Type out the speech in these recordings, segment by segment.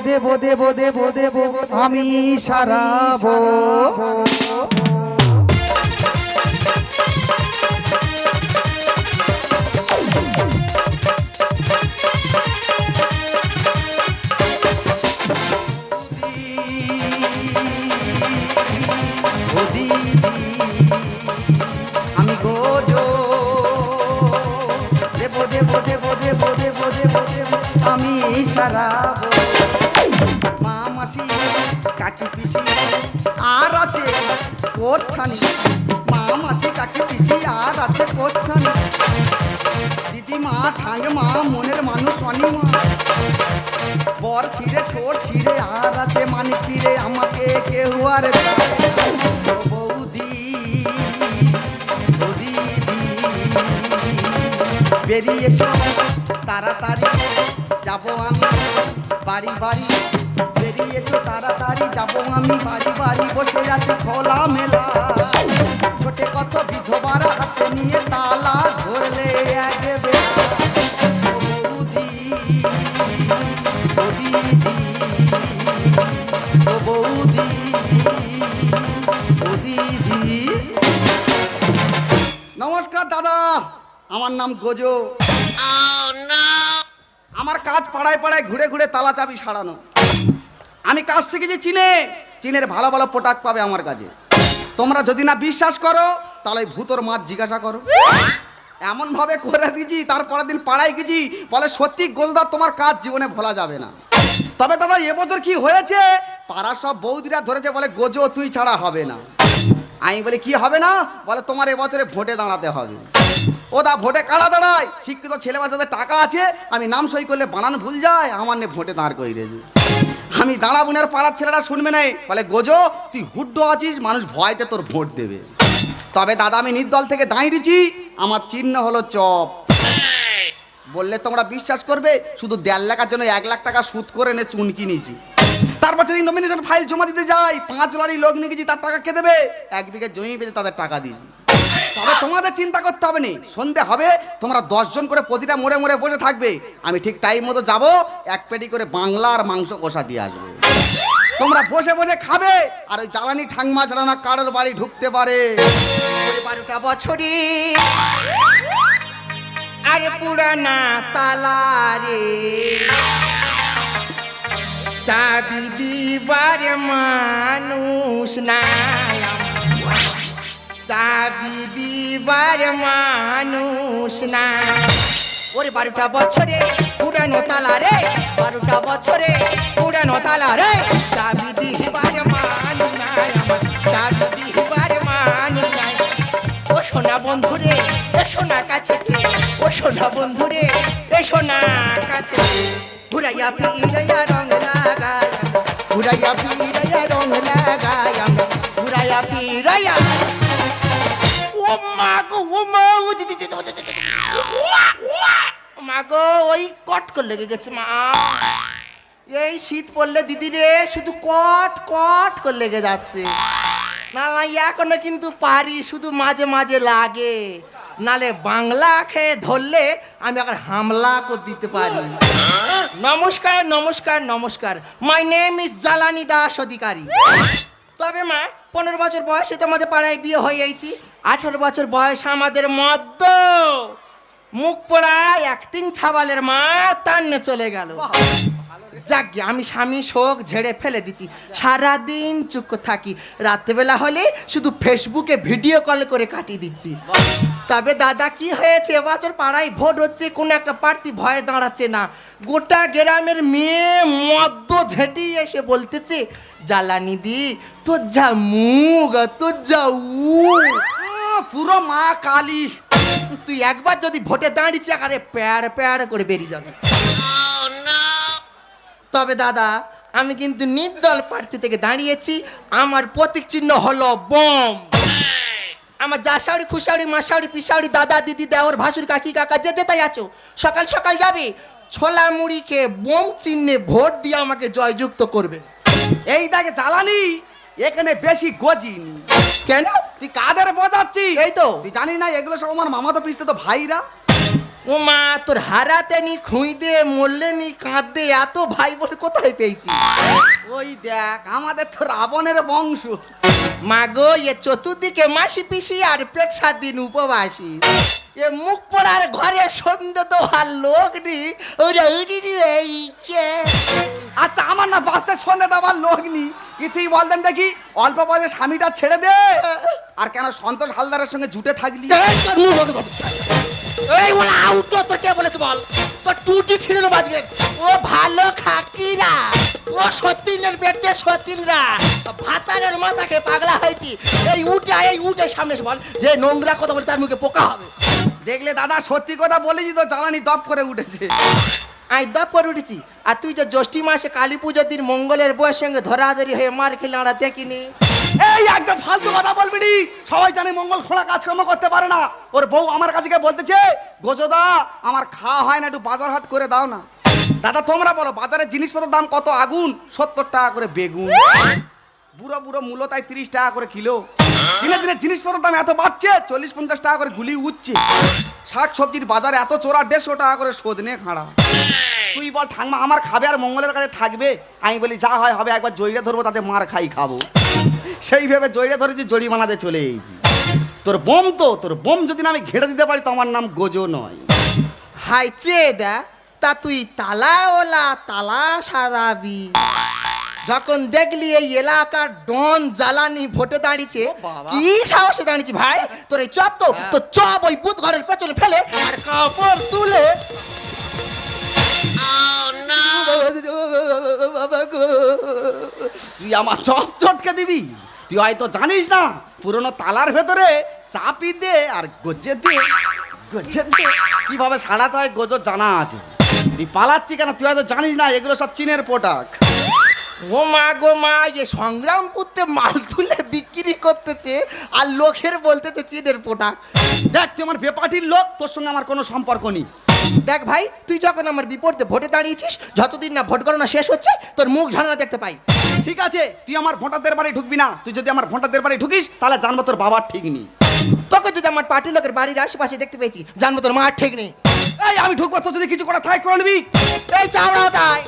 দেব দেব দেব দেব আমি সারাবো আমি সারাবো মা মাসি কাকি পিসি, আর আছে কোচ্ছানি। মা মাসি কাকি পিসি, আর আছে কোচ্ছানি। দিদিমা, ঠাঙ্গমা, মনের মানুষ, অনিমা। বর ছিঁড়ে ছোট ছিঁড়ে, আর আছে মানে ফিরে, আমাকে কেউ আর বৌদি। বেরিয়ে এসো, তাড়াতাড়ি, যাব আমি। বাড়ি বাড়ি। বেরিয়ে এসো তাড়াতাড়ি, যাব আমি বাড়ি বাড়ি। বসে আছি খোলা মেলা ছোটে কত বিধবার হাতে নিয়ে তালা ধরলে বৌদি। নমস্কার দাদা, আমার নাম গোজো। আমার কাজ পাড়ায় পাড়ায় ঘুরে ঘুরে তালা চাবি সারানো। আমি কাজ শিখেছি চীনে। চীনের ভালো ভালো প্রোডাক্ট পাবে আমার কাছে। তোমরা যদি না বিশ্বাস করো, তাহলে ভূতর মাছ জিজ্ঞাসা করো। এমন ভাবে করে দিয়েছি, তারপরের দিন পাড়ায় গেছি। বলে সত্যি গোলদার তোমার কাজ জীবনে ভোলা যাবে না। তবে দাদা, এবছর কি হয়েছে? পাড়ার সব বৌদিরা ধরেছে বলে, গোজো, তুই ছাড়া হবে না। আমি বলি, কি হবে না? বলে, তোমার এবছরে ভোটে দাঁড়াতে হবে। ও দা ভোটে কাড়া দাঁড়ায়? শিক্ষিত ছেলে বাচ্চাদের টাকা আছে, আমি নাম সই করলে বানান ভুল যায়, আমার নে ভোটে দাঁড় করে রেজি আমি দাঁড়াবো না আর পাড়ার ছেলেরা শুনবে না। বলে, গোজো, তুই হুড্ডো আছিস, মানুষ ভয়তে তোর ভোট দেবে। তবে দাদা, আমি নির্দল থেকে দাঁড়িয়েছি, আমার চিহ্ন হলো চপ। বললে তোমরা বিশ্বাস করবে, শুধু দেড় লাখের জন্য এক লাখ টাকা সুদ করে এনে চুন কিনেছি তারপর যদি নমিনেশন ফাইল জমা দিতে যাই, পাঁচ লরি লোক নিয়ে গেছি, তার টাকা কে দেবে? এক বিঘে জমি পেয়েছে তাদের টাকা দিয়েছি। তোমাদের চিন্তা করতে হবে না। সন্ধে হবে, তোমরা দশজন করে প্রতিটা মোড়ে মোড়ে বসে থাকবে। আমি ঠিক টাইম মতো যাব, এক পেটি করে বাংলার মাংস কষা দিয়ে আসব। তোমরা বসে বসে খাবে, আর ওই জ্বালানি ঠাংমা ছাড়া না কারোর বাড়ি ঢুকতে পারে। বারোটা আর পুরানা তালা রে। চাবি দিবার মানুষ নাই চাবি দিবার মানুষ নাই ওরে বারোটা বছরে পুরানো তালা রে, বারোটা বছরে পুরানো তালা রে। চাবি দিবার মানুষ আমার চাবি দিবার মানুষ নাই ও সোনা বন্ধুরে, এ সোনা কাছে ও সোনা বন্ধুরে, এ সোনা কাছে ঘুরাইয়া ফিরাইয়া রং লাগাই ঘুরাইয়া ফিরাইয়া রং আমি ঘুরাইয়া ফিরাইয়া ও মা ও মা ও দিদি দিদি ও দিদি, দিদি। ও মা গো ওই কট করে লেগে গেছে মা। এই শীত পড়লে দিদি রে শুধু কট কট করে লেগে যাচ্ছে। না না এখনও কিন্তু পারি শুধু মাঝে মাঝে লাগে। নালে বাংলা খেয়ে ধরলে আমি এখন হামলা করে দিতে পারি। নমস্কার নমস্কার নমস্কার। My name is Jalani Das Adhikari. তবে মা পনেরো বছর বয়সে তোমাদের পাড়ায় বিয়ে হয়ে গেছি। আঠারো বছর বয়স আমাদের মদ্য। মুখ পড়া একদিন ছাবালের মা তান্নে চলে গেল। যাক আমি স্বামী শোক ঝেড়ে ফেলে দিচ্ছি। সারাদিন চুপ থাকি। রাত্রেবেলা হলে শুধু ফেসবুকে ভিডিও কল করে কাটিয়ে দিচ্ছি। তবে দাদা, কি হয়েছে? এবছর পাড়ায় ভোট হচ্ছে, কোনো একটা প্রার্থী ভয়ে দাঁড়াচ্ছে না। গোটা গ্রামের মেয়ে মদ্য ঝেঁটিয়ে এসে বলতেছে, জ্বালানি দি, তোর যা মুগ তোর যা উ পুরো মা কালী। তুই একবার যদি ভোটে দাঁড়িয়েছি আরে প্যার প্যার করে বেরিয়ে যাবে। তবে দাদা আমি কিন্তু নির্দল প্রার্থী থেকে দাঁড়িয়েছি। আমার প্রতীক চিহ্ন হলো বম। আমার জাসাউরি খুশাউরি মাসাউরি পিসাউরি দাদা দিদি দেওর ভাসুর কাকি কাকা যেতে তাই আছো সকাল সকাল যাবে। ছোলা মুড়ি খেয়ে বোম চিহ্নে ভোট দিয়ে আমাকে জয়যুক্ত করবে। এই দেখে জ্বালানি এখানে বেশি গজিনি। কেন? তুই কাদের বোঝাচ্ছিস? এই তো। তুই জানিস না এগুলো সব আমার মামা তো পিসতে তো ভাইরা। ও মা তোর হারাতে নি খুঁই দে মরলে নি কাঁদতে এত ভাই বোন কোথায় পেয়েছি? ওই দেখ আমাদের তো রাবণের বংশ। মা গো এ চতুর্দিকে মাসি পিসি আর পেট সাত দিন উপবাসী। এ মুখ পড়ার ঘরে সন্ধ্যে তো আর লোক নি ওরা নি আচ্ছা আমার না বাঁচতে সন্ধে দেওয়ার লোক নি তুই বলতেন দেখি অল্প বয়সে স্বামীটা ছেড়ে দে। আর কেন সন্তোষ হালদারের সঙ্গে জুটে থাকলি? এই ওলা আউট তোর কে বলেছে বল? তোর টুটি ও ভালো খাকিরা ও সতীনের পেটে সতীনরা ভাতারের মাথাকে পাগলা হয়েছি। এই উঠে এই উঠে সামনে এসে বল যে নোংরা কথা বলে তার মুখে পোকা হবে। দেখলে দাদা সত্যি কথা বলেছি তো জ্বালানি দপ করে উঠেছে। আমি দপ করে উঠেছি। আর তুই যে জ্যৈষ্ঠী মাসে কালী পুজোর দিন মঙ্গলের বউয়ের সঙ্গে ধরাধরি হয়ে মার খেলে আমরা দেখিনি। এই একদম ফালতু কথা বলবি নি। সবাই জানে মঙ্গল খোলা কাজকর্ম করতে পারে না। ওর বউ আমার কাছে গিয়ে বলতেছে গোজদা আমার খাওয়া হয় না, একটু বাজার হাট করে দাও না। দাদা, তোমরা বলো, বাজারের জিনিসপত্রের দাম কত? আগুন, সত্তর টাকা করে বেগুন। বুড়ো বুড়ো মূল্য তাই তিরিশ টাকা করে কিলো। দিনে দিনে জিনিসপত্রের দাম এত বাড়ছে, চল্লিশ পঞ্চাশ টাকা করে গুলি উঠছে। শাক সবজির বাজারে এত চোরা, দেড়শো টাকা করে নিয়ে খাড়া। তুই বল ঠাংমা আমার খাবে আর মঙ্গলের কাছে থাকবে? আমি বলি, যা হয় হবে, একবার জয়রে ধরবো, তাতে মার খাই খাব। সেই ভেবে জয়রে ধরেছি জরিমানাতে চলে এসেছি। তোর বোম তো তোর বোম যদি না আমি ঘেড়ে দিতে পারি তো আমার নাম গোজো নয়। হাই চেয়ে দা তা তুই তালা ওলা তালা সারাবি। যখন দেখলি এই এলাকার ডন জ্বালানি ভোটে দাঁড়িয়েছে কি সাহসে দাঁড়িয়েছি ভাই? তোর এই চপ তো তো চপ ওই বুধ ঘরের পেছনে ফেলে আর কাপড় তুলে বাবা গো। তুই আমার চপ চটকে দিবি। তুই হয়তো জানিস না পুরনো তালার ভেতরে চাপি দে আর গজে দে গজে দে। কীভাবে সারাতে হয় গোজো জানা আছে। তুই পালাচ্ছি কেন? তুই হয়তো জানিস না এগুলো সব চীনের পোটাক ও মা গো মা এ সংগ্রামপুরতে মাল তুলে বিক্রি করতেছে আর লোকের বলতেছে চীনের পোটা দেখ তুই আমার বেপাটির লোক তোর সঙ্গে আমার কোনো সম্পর্ক নেই। দেখ ভাই তুই যখন আমার বিপরীতে ভোটে দাঁড়িয়েছিস যতদিন না ভোট গণনা শেষ হচ্ছে তোর মুখ ঝালনা দেখতে পাই। ঠিক আছে তুই আমার ভোটারদের বাড়ি ঢুকবি না। তুই যদি আমার ভোটারদের বাড়ি ঢুকিস তাহলে জানব তোর বাবার ঠিক নেই। তোকে যদি আমার পার্টির লোকের বাড়ির আশেপাশে দেখতে পেয়েছি জানব তোর মার ঠিক নেই। এই আমি ঢুকবো তোর যদি কিছু করে থাই করে নিবি। এই চামড়া ওটাই।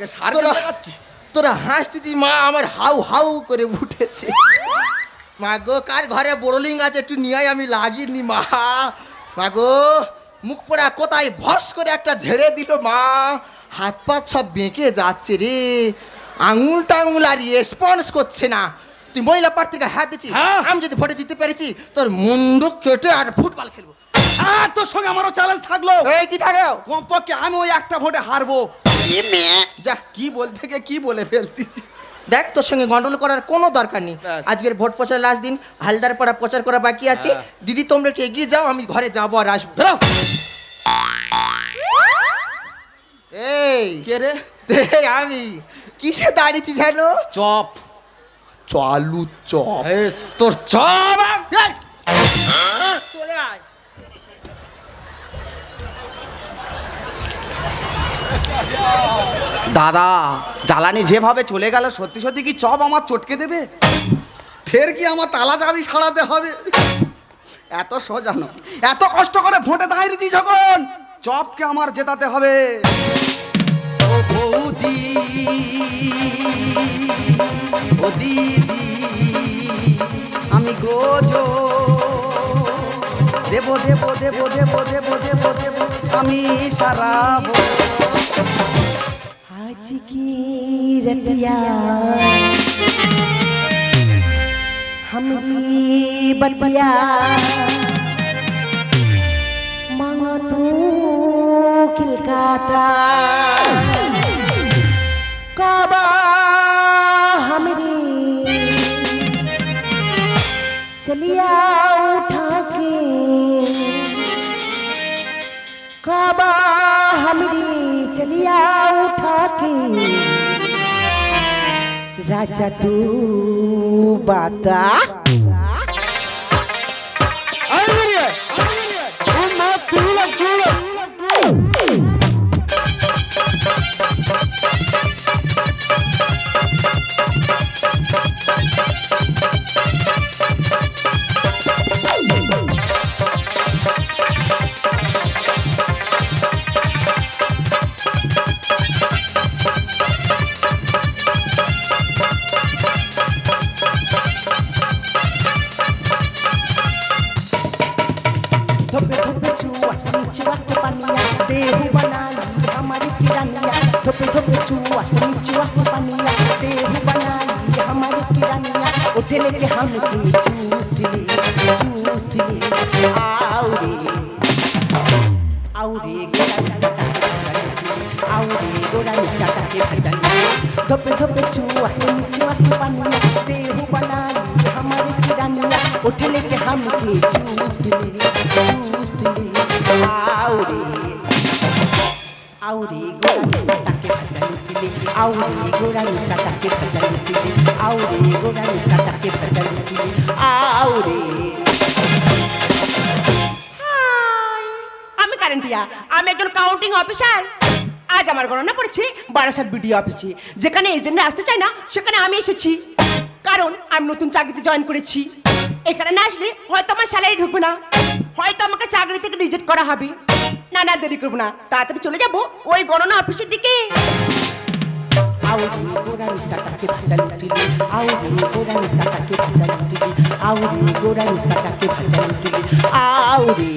একে সার তোরা- তোরা হাসতেছি মা আমার হাউ হাউ করে উঠেছে। মা গো কার ঘরে বোরলিং আছে একটু নিয়ে আমি লাগিনি মা। মা গো মুখ পোড়া কোথায়? ভস করে একটা ঝেড়ে দিল মা। হাত পাত সব বেঁকে যাচ্ছে রে। আঙুল টাঙুল আর রেসপন্স করছে না। তুই মহিলা প্রার্থীকে হাত দিচ্ছি হ্যাঁ। আমি যদি ভোটে জিততে পেরেছি তোর মুন্ডু কেটে আর ফুটবল খেলব। আর তোর সঙ্গে আমারও চ্যালেঞ্জ থাকল। এই কি থাকে কমপক্ষে আমি ওই একটা ভোটে হারবো। যা কি বলতে গিয়ে কি বলে ফেলতিছি? দেখ তোর সঙ্গে গন্ডল করার কোনো দরকার নেই। আজকের ভোট প্রচার লাস্ট দিন হালদার পাড়া প্রচার করা বাকি আছে। হ্যাঁ। দিদি তোমরা একটু এগিয়ে যাও আমি ঘরে যাব আর আসব। এই কে রে? আমি। কিসে দাঁড়িয়েছি জানো চপ। চালু চপ। তোর চপ! চলে আয়। দাদা, জ্বালানি যেভাবে চলে গেল, সত্যি সত্যি কি চপ আমার চটকে দেবে? ফের কি আমার তালা চাবি সারাতে হবে? এত সোজানো এত কষ্ট করে ভোটে দাঁড়িয়ে দাঁড়িয়েছি যখন, চপকে আমার জেতাতে হবে। আমি গোজো। দেব দেব দেব দেব দেব দেব দেব। আমি সারাবো आज की रतिया हमरी बतिया मांगा तू किलकाता काबा मछलिया उठा के राजा तू बाता। धोपे छुआ नीचवा के पनिया देहु बना ली हमारी पिरानिया उठे लेके हम की चूस ली चूस ली आउरे आउरे गोरा निसाटा के भजन के लिए आउरे गोरा निसाटा के भजन के लिए आउरे गोरा निसाटा के भजन के लिए आउरे আমি কারেন্টিয়া আমি একজন কাউন্টিং অফিসার আজ আমার গণনা পড়েছে বারাসাত বিডিও অফিসে যেখানে এজেন্টরা আসতে চায় না, সেখানে আমি এসেছি। কারণ আমি নতুন চাকরিতে জয়েন করেছি। এখানে না আসলে হয়তো আমার স্যালারি ঢুকবে না। হয়তো আমাকে চাকরি থেকে রিজেক্ট করা হবে। না না, দেরি করব না। তাড়াতাড়ি চলে যাব ওই গণনা অফিসের দিকে। আউ গোড়া নিশা কাকে ভাজা লুটিলি আউ গোড়া নিশা কাকে ভাজা কাকে ভাজা আউ রে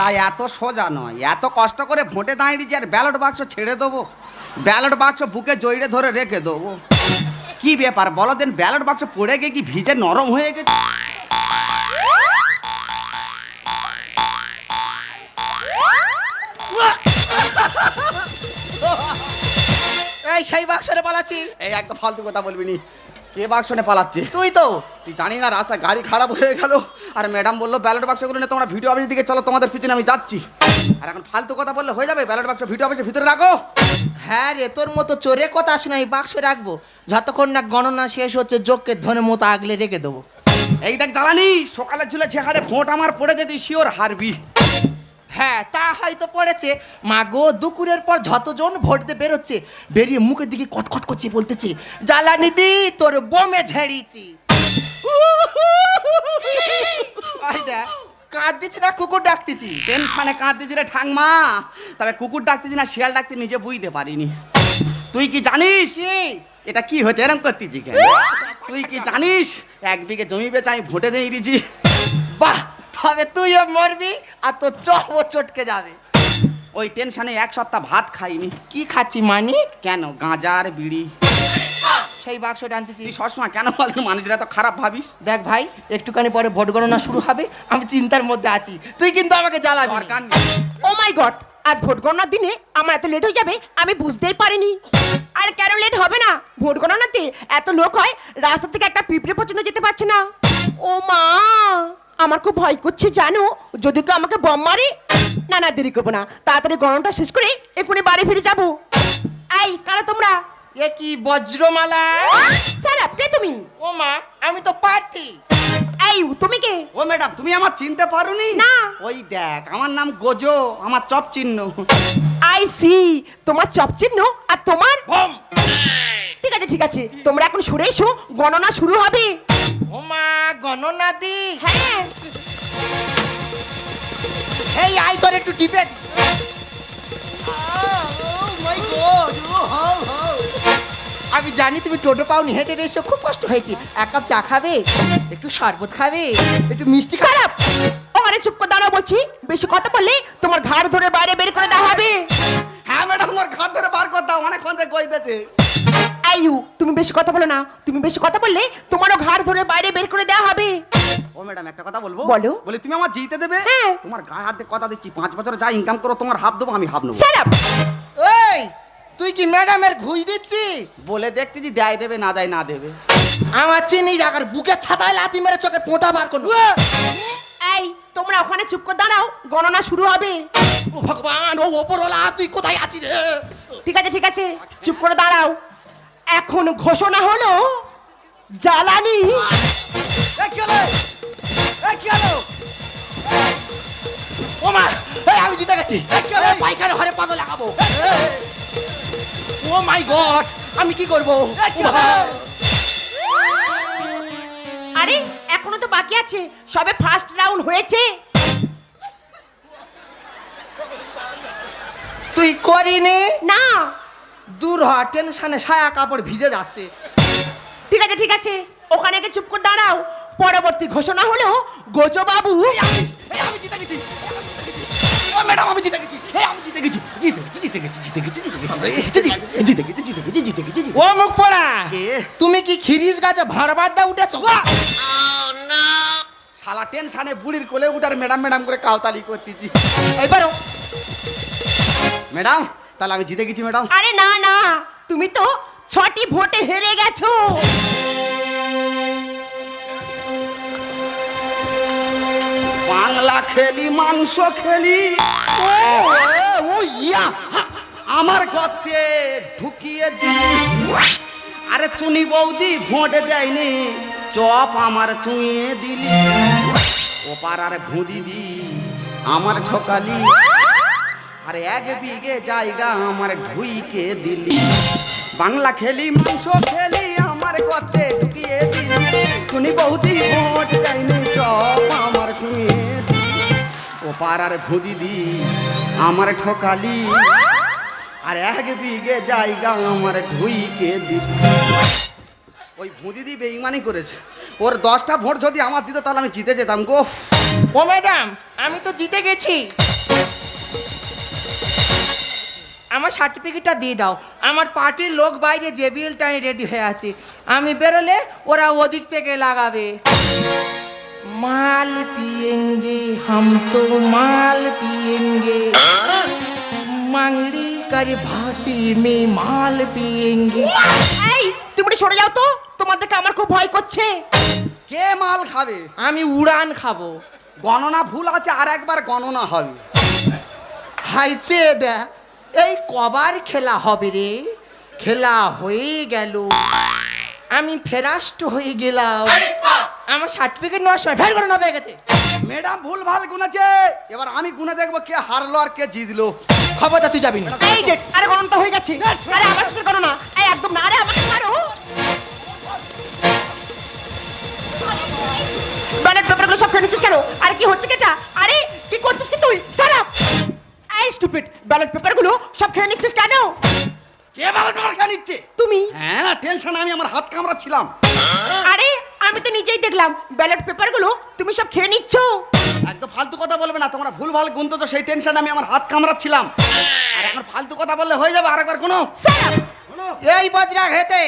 দাদা এত সোজা নয়। এত কষ্ট করে ভোটে দাঁড়িয়েছি আর ব্যালট বাক্স ছেড়ে দেবো। ব্যালট বাক্স বুকে জড়িয়ে ধরে রেখে দেবো। কি ব্যাপার বলো দেন ব্যালট বাক্স পড়ে গিয়ে কি ভিজে নরম হয়ে গেছে? এই সেই বাক্সরে পালাচ্ছি। এই একটা ফালতু কথা বলবি নি। কে বাক্সনে পালাচ্ছে? তুই তো তুই জানি না রাস্তায় গাড়ি খারাপ হয়ে গেল। আর ম্যাডাম বলল ব্যালট বাক্সগুলো নিয়ে তোমরা ভিডিও অফিসের দিকে চলো তোমাদের পিছনে আমি যাচ্ছি। আর এখন ফালতু কথা বললে হয়ে যাবে? ব্যালট বাক্স ভিডিও অফিসের ভিতরে রাখো। হ্যাঁ রে তোর মতো চোরে কথা শুনে এই বাক্সে রাখব। যতক্ষণ না গণনা শেষ হচ্ছে যোগকে ধনে মতো আগলে রেখে দেবো। এই দেখ জ্বালানি সকালে ঝুলে যে হারে ভোট আমার পড়ে যেতে শিওর হারবি। হ্যাঁ তা হয়তো পড়েছে। মা গো দুপুরের পর যতজন ভোট দিয়ে বেরোচ্ছে বেরিয়ে মুখের দিকে কটকট করছে বলতেছে জ্বালানি দি তোর বোমে ঝেড়িয়েছি কাঁদতেছি না কুকুর ডাকতেছি। টেনশনে কাঁদতেছি রে ঠাংমা তবে কুকুর ডাকতেছি না শিয়াল ডাকতে নিজে বুঝতে পারিনি। তুই কি জানিস? এটা কি হচ্ছে এরম করতেছি কেন? তুই কি জানিস? এক বিঘে জমি বেচে আমি ভোটে দিয়ে দিয়েছি। বাহ! তবে তুইও মরবি আর তোর চহবো চটকে যাবে। ওই টেনশনে এক সপ্তাহ ভাত খাইনি। কি খাচ্ছি মানিক? কেন গাঁজার বিড়ি। সেই বাক্সটা আনতেছি। তুই সবসময় কেন বল মানুষরা তো খারাপ ভাবিস? দেখ ভাই একটুখানি পরে ভোট গণনা শুরু হবে আমি চিন্তার মধ্যে আছি। তুই কিন্তু আমাকে জ্বালাবি দরকার ও মাই গড আজ ভোট গণনার দিনে আমার এত লেট হয়ে যাবে আমি বুঝতেই পারিনি। আর কেন লেট হবে না? ভোট গণনাতে এত লোক হয় রাস্তা থেকে একটা পিঁপড়ে পর্যন্ত যেতে পারছে না। ও মা! আমার খুব ভয় করছে জানো? যদি কেউ আমাকে বম মারে না না দেরি করব না। তাড়াতাড়ি গণনাটা শেষ করে এক্ষুনি বাড়ি ফিরে যাব। এই কারা তোমরা? এ কি বজ্রমালা? স্যার কে তুমি? ও মা আমি তো প্রার্থী এই তুমি কে? ও ম্যাডাম তুমি আমার চিনতে পারোনি? না। ওই দেখ আমার নাম গোজো আমার চপ চিহ্ন। আই সি তোমার চপ চিহ্ন আর তোমার? বম। ঠিক আছে ঠিক আছে। তোমরা এখন সরে এসো গণনা শুরু হবে। গণনা দি। হ্যাঁ। এই আই তোর একটু টিপে দি। আমি জানি তুমি টোটো পাওনি হেঁটে এসে খুব কষ্ট হয়েছে। এক কাপ চা খাবে একটু শরবত খাবে একটু মিষ্টি খারাপ ওখানে চুপ করে দাঁড়াও বলছি। বেশি কথা বললে তোমার ঘাড় ধরে বাইরে বের করে দেওয়া হবে। হ্যাঁ ম্যাডাম ওর ঘাট ধরে বার করতাম অনেকক্ষণ থেকে কইতেছে। আইউ তুমি বেশি কথা বলো না। তুমি বেশি কথা বললে তোমারও ঘাড় ধরে বাইরে বের করে দেওয়া হবে। ও ম্যাডাম একটা কথা বলব? বলো। বলে তুমি আমার জিতে দেবে? হ্যাঁ। তোমার গায়ে হাতে কথা দিচ্ছি পাঁচ বছর যা ইনকাম করো তোমার হাফ দেবো আমি হাফ নেব! এই তুই কি ম্যাডামের ঘুষ দিচ্ছি? বলে দেখতেছি দেয় দেবে না দেয় না দেবে। আমার চিনি জায়গার বুকের ছাতায় লাতি মেরে চোখে পোঁটা বার করল। এই তোমরা ওখানে চুপ করে দাঁড়াও গণনা শুরু হবে। ও ভগবান ও ওপরওয়ালা তুই কোথায় আছিস রে? ঠিক আছে ঠিক আছে চুপ করে দাঁড়াও। এখন ঘোষণা হলো জ্বালানি। এ, কি হলো? এ, কি হলো? ও মা এই আমি জিতে গেছি? এই ঘরে পাতা লাগাবো। ও মাই গড আমি কি করব? আরে এখনও তো বাকি আছে। সবে ফার্স্ট রাউন্ড হয়েছে। তুই করিনি? না। দূর হ টেনশনে সায়া কাপড় ভিজে যাচ্ছে। ঠিক আছে ঠিক আছে। ওখানে গিয়ে চুপ করে দাঁড়াও। পরবর্তী ঘোষণা হলো গোজো বাবু এই, আমি জিতে গেছি। ও ম্যাডাম আমি জিতে গেছি। এই, আমি জিতে গেছি। জিতে গেছি জিতে গেছি জিতে গেছি জিতে গেছি জিতে গেছি জিতে গেছি জিতে গেছি জিতে গেছি জিতে ও মুখ পড়া তুমি কি খিরিস গাছে ভাড় বাদ দা উঠেছো শালা টেনশনে বুড়ির কোলে উঠার ম্যাডাম ম্যাডাম করে কাউতালি করতেছি। এবারও ম্যাডাম তাহলে আমি জিতে গেছি ম্যাডাম। আরে না না তুমি তো ছটি ভোটে হেরে গেছো। বাংলা খেলি মাংস খেলি। ও ইয়া। আমার গর্তে ঢুকিয়ে দিলি। আরে চুনি বৌদি ভোট দেয়নি। চপ আমার চুঁয়ে দিলি। ও পাড়ার ভুঁদি দি আমার ঠকালি। আরে এক বিঘে জায়গা আমার ঢুইকে দিলি। বাংলা খেলি, মাংস খেলি, আমার গর্তে ঢুকিয়ে দিলি। চুনি বৌদি ভোট দেয়নি চপ আমার চুঁয়ে ও পাড়ার ভুঁদি দি আমার ঠকালি। আর এক বিঘে জায়গা আমার ঢুইকে দিল। ওই ভুঁদিদি বেইমানি করেছে। ওর দশটা ভোট যদি আমার দিত, তাহলে আমি জিতে যেতাম গো। ও ম্যাডাম, আমি তো জিতে গেছি। আমার সার্টিফিকেটটা দিয়ে দাও। আমার পার্টির লোক বাইরে যে জেবিএলটাই রেডি হয়ে আছে। আমি বেরোলে ওরা ওদিক থেকে লাগাবে। মাল পিয়েঙ্গে হাম তো মাল পিয়েঙ্গে। মাংলি কর ভাটি মে মাল পিয়েঙ্গে। এই তুমি একটু সরে যাও তো। তোমাদেরকে আমার খুব ভয় করছে। কে মাল খাবে? আমি উড়ান খাব। গণনা ভুল আছে আর একবার গণনা হবে। হাইছে দা এই কবার খেলা হবে রে। খেলা হয়ে গেল। আমি ফেরাস্ট হয়ে গেলাম। আমার সার্টিফিকেট নেওয়ার সময় ফের করে হয়ে গেছে। ম্যাডাম ভুল ভালো গুনেছে। এবার আমি গুনে দেখব কে হারলো আর কে জিতলো। খবরটা তুই যাবি না। এই যে আরে গণনা তো হয়ে গেছে। আরে সাথে গণনা। না টেনশন আমি আমার হাত কামড়াচ্ছিলাম। আরে আমি তো নিজেই দেখলাম ব্যালট পেপারগুলো তুমি সব খেয়ে নিচ্ছ। একদম ফালতু কথা বলবে না তোমরা ভুল ভালো গুনতো তো সেই টেনশন আমি আমার হাত কামড়াচ্ছিলাম। আর এখন ফালতু কথা বললে হয়ে যাবে আরেকবার কোনো? এই বজরা হেতে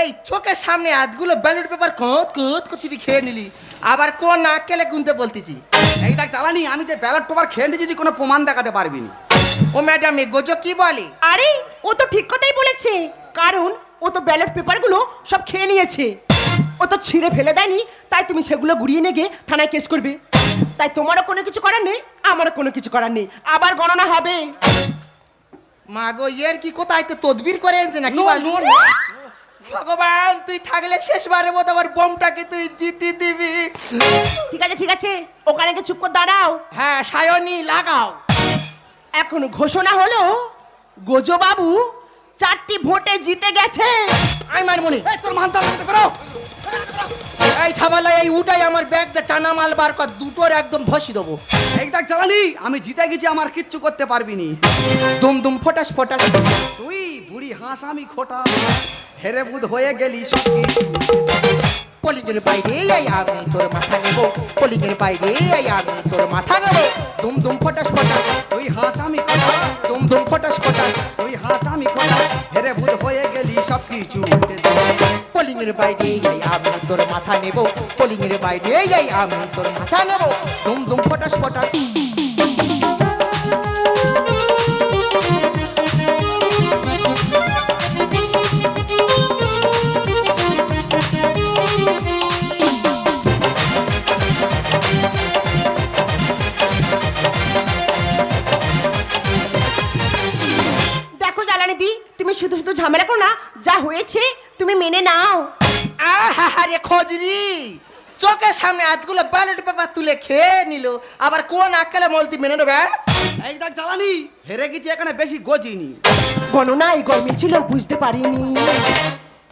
এই চোখের সামনে হাতগুলো ব্যালট পেপার কোঁত কোঁত করছিবি খেয়ে নিলি। আবার কোন নাক কেলে গুনতে বলতেছি? এই দেখ জ্বালানি আমি যে ব্যালট পেপার খেয়ে নিয়েছি যদি কোনো প্রমাণ দেখাতে পারবি না। ও ম্যাডাম এ গোজো কি বলে? আরে ও তো ঠিক কথাই বলেছে। কারণ ও তো ব্যালট পেপারগুলো সব খেয়ে নিয়েছে। ও তো ছিঁড়ে ফেলে দেয়নি তাই তুমি সেগুলো গুড়িয়ে নিয়ে গিয়ে থানায় কেস করবে। তাই তোমারও কোনো কিছু করার নেই আমারও কোনো কিছু করার নেই আবার গণনা হবে। মা গো এর কি কোথায়? তো তদবির করে এনেছে no. ভগবান তুই থাকলে শেষবারের মতো আমার বোমটাকে তুই জিতে দিবি? ঠিক আছে ঠিক আছে ওখানে গিয়ে চুপ করে দাঁড়াও। হ্যাঁ সায়নি লাগাও। এখন ঘোষণা হলো গোজো বাবু চারটি ভোটে জিতে গেছে। আমি মানমনি এই তোর মানতে হবে করো। এই ছাবালা এই উঠাই আমার ব্যাগ দে টানা মাল বার কর দুটোর একদম ভসি দেবো। এই দেখ জ্বালানি আমি জিতে গেছি আমার কিচ্ছু করতে পারবি নি। দুম দুম ফটাস ফটাস। তুই বুড়ি হাঁস আমি খোটা। হেরে বুধ হয়ে গেলি সখী পলিংয়ের বাইরে এই আমি তোর মাথা নেব। পলিংয়ের বাইরে এই আমি তোর মাথা নেব। দুম দুম ফটাস ফটাস। তুই হাস আমি কথা দুম দুম ফটাস ফটাস। কিছু দিলি। পলিংয়ের বাইরে এই আমি তোর মাথা নেব। পলিংয়ের বাইরে এই আমি তোর মাথা নেব। দুম দুম ফটাস ফটাস। সামনে হাতগুলো ব্যালট পেপার তুলে খেয়ে নিল। আবার কোন আকালে মলতি মেনে নেবে? এই দেখ জ্বালানি হেরে গেছি এখানে বেশি গজিনি। গণনায় গরমি ছিল বুঝতে পারিনি।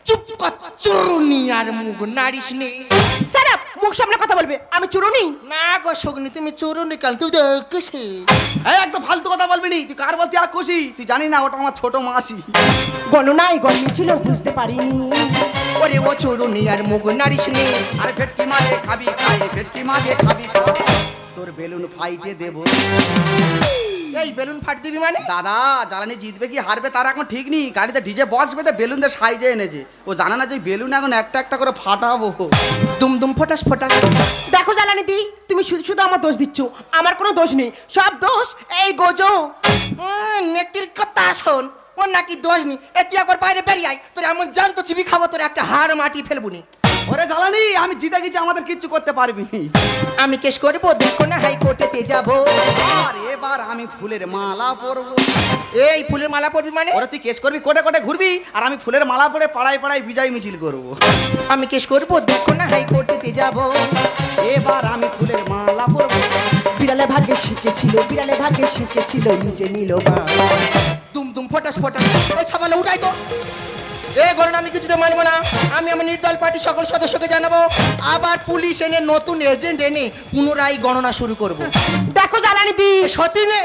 চুপ কর চুরুনি আর মুখ নাড়িস নে স্যার মুখ সামনে কথা বলবে। আমি চুরুনি। না গো শগ্নি তুমি চুরুনি কাল তুই তো কিসে এই একদম ফালতু কথা বলবি নি। তুই কার বলতে আর খুশি? তুই জানি না ওটা আমার ছোট মাসি। গণনায় গরমি ছিল বুঝতে পারিনি। ওরে ও চুরুনি আর মুখ নারিস নে। আরে ভেটকি মাঝে খাবি খাই ভেটকি মাঝে খাবি। তোর বেলুন ফাইটে দেব। এই বেলুন ফাট দিবি মানে? দাদা জ্বালানি জিতবে কি হারবে তার এখন ঠিক নেই। গাড়িতে ডিজে বক্স বেঁধে বেলুন দিয়ে সাইজে এনেছে। ও জানে না যে বেলুন এখন একটা একটা করে ফাটাবো। দুম দুম ফটাস ফটাস। দেখো জ্বালানি দি তুমি শুধু শুধু আমার দোষ দিচ্ছ। আমার কোনো দোষ নেই। সব দোষ এই গোজো। উম, নেকটির কথা শোন ও নাকি দোষ নেই। এ তুই একবার বাইরে বেরিয়ে আয়। তোর এমন জান তো চিবি খাব তোর একটা হাড় মাটি ফেলবুনি ওরে জ্বালানি আমি জিতে গেছি আমাদের কিচ্ছু করতে পারবি নি। আমি কেস করব দেখো না হাইকোর্টেতে যাব। আর এবার আমি ফুলের মালা পরবো। এই ফুলের মালা পরবি মানে? ওরে তুই কেস করবি কোটে কোটে ঘুরবি আর আমি ফুলের মালা পরে পাড়ায় পাড়ায় বিজয় মিছিল করব। আমি কেস করব দেখো না হাইকোর্টেতে যাব। এবার আমি ফুলের মালা পরবো। বিড়ালে ভাগ্যে শিখেছিল বিড়ালে ভাগ্যে শিখেছিল নিজে নিল মা দুম দুম ফটাস ফটাস। ওই ছাপালে উঠাই তো। এ গরণ আমি কিছুতে মানবো না। আমি আমার নির্দল পার্টির সকল সদস্যকে জানাব আবার পুলিশ এনে নতুন এজেন্ট এনে পুনরায় গণনা শুরু করব। দেখো জ্বালানি দি সতীনে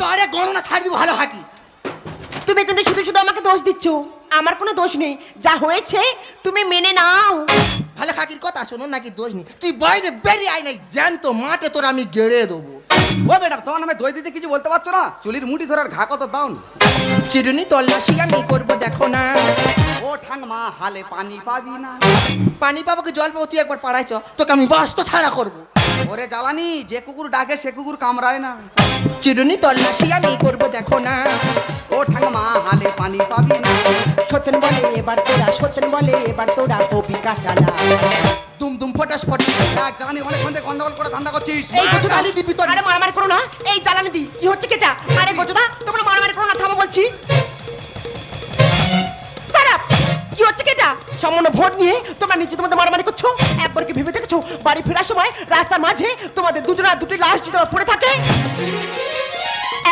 চরে গণনা ছাড়ি দিব ভালো হাকি তুমি কিন্তু শুধু শুধু আমাকে দোষ দিচ্ছ। আমার কোনো দোষ নেই। যা হয়েছে তুমি মেনে নাও। ভালো খাকির কথা শোনো নাকি দোষ নেই। তুই বাইরে বেরিয়ে আয় নাই জ্যান্ত মাঠে তোর আমি গেড়ে দেবো। ও ম্যাডাম তোমার নামে দই দিতে কিছু বলতে পারছ না? চুলির মুঠি ধরার ঘা কত দাও চিরুনি তল্লাশি আমি করব দেখো না। ও ঠাংমা হালে পানি পাবি না। পানি পাবো কি জল পাবো তুই একবার পাড়ায় চ। তোকে আমি বাস্ত ছাড়া করব। ওরে জ্বালানি যে কুকুর ডাকে সে কুকুর কামড়ায় না। চিরুনি তল্লাশি আমি করব দেখো না। ও ঠাংমা হালে পানি পাবি না। সত্যন বলে এবার তোরা সত্যন বলে এবার তোরা কবি কাটালা দুম দুম ফটাস ফটাস। দেখ জ্বালানি অনেকক্ষণ থেকে গন্ডগোল করে ধান্দা করছিস। এই গোজুদা। গালি দিবি তো। আরে মারামারি করো না। এই জ্বালানি দি। কি হচ্ছে কেটা আরে গোজুদা তোমরা মারামারি করো না থামো বলছি। কি হচ্ছে কেটা সামান্য ভোট নিয়ে তোমরা নিচে তোমাদের মারামারি করছ? একবার কি ভেবে দেখেছ? বাড়ি ফেরার সময় রাস্তার মাঝে তোমাদের দুজনের দুটি লাশ যদি পড়ে থাকে?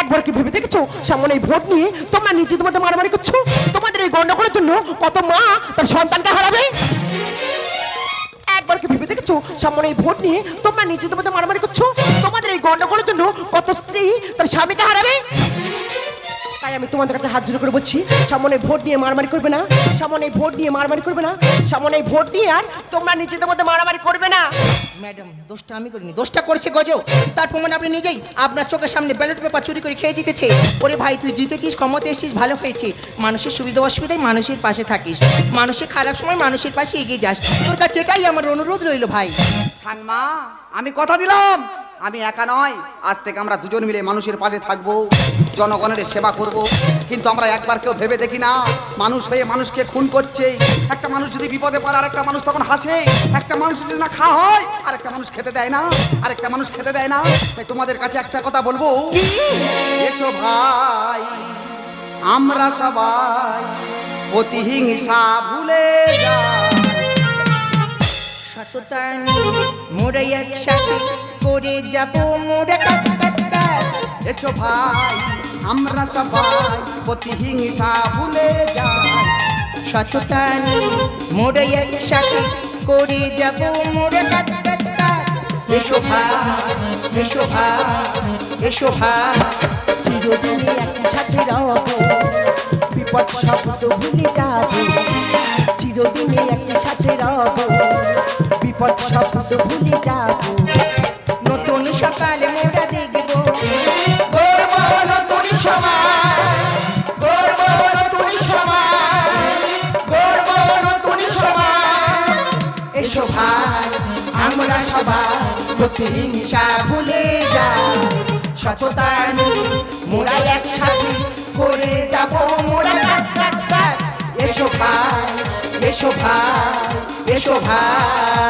একবার কি ভেবে দেখেছ? সামনে এই ভোট নিয়ে তোমরা নিজে তোমাদের মারামারি করছ? তোমাদের এই গন্ডগোলের জন্য কত মা তার সন্তানকে হারাবে? একবার ভেবে দেখেছ? সামনে এই ভোট নিয়ে তোমরা নিজেদের মধ্যে মারামারি করছ? তোমাদের এই গন্ডগোলের জন্য কত স্ত্রী তার স্বামীকে হারাবে? তাই আমি তোমাদের কাছে হাত জোড়ো করে বলছি সামনে ভোট নিয়ে মারামারি করবে না সামনে ভোট নিয়ে মারামারি করবে না সামনে ভোট নিয়ে আর তোমরা নিজেদের মধ্যে মারামারি করবে না। ম্যাডাম দোষটা আমি করিনি দোষটা করেছে গজো তার প্রমাণ আপনি নিজেই আপনার চোখের সামনে ব্যালট পেপার চুরি করে খেয়ে জিতেছে। ওরে ভাই তুই জিতেছিস ক্ষমতা এসেছিস ভালো হয়েছে। মানুষের সুবিধা অসুবিধায় মানুষের পাশে থাকিস। মানুষের খারাপ সময় মানুষের পাশে এগিয়ে যাস। তোর কাছে এটাই আমার অনুরোধ রইল ভাই। ঠাংমা আমি কথা দিলাম। আমি একা নয় আজ থেকে আমরা দুজন মিলে মানুষের পাশে থাকব। জনগণের সেবা করব। কিন্তু আমরা একবার কেউ ভেবে দেখি না, মানুষ হয়ে মানুষকে খুন করছে। একটা মানুষ যদি বিপদে পড়ে আর একটা মানুষ তখন হাসে। একটা মানুষ যদি না খাওয়া হয় আর একটা মানুষ খেতে দেয় না। আর একটা মানুষ খেতে দেয় না। তাই তোমাদের কাছে একটা কথা বলব। এসো ভাই, আমরা সবাই প্রতিহিংসা ভুলে যাই। সততানি মোরে একসাথে করে যাব মোরে কাজ এসো ভাই, আমরা সবাই প্রতিহিংসা ভুলে যাই। সততানি মোরে একসাথে করে যাব মোরে কাজ কাজ এসো ভাই এসো ভাই এসো ভাই। চিরদিনে একসাথে বিপদ শব্দ ভুলে যাবে। প্রতিহিংসা ভুলে যাই। সততা করে যাব। মোরা কাজ কাজ কাজ। এসো ভাই এসো ভাই এসো ভাই।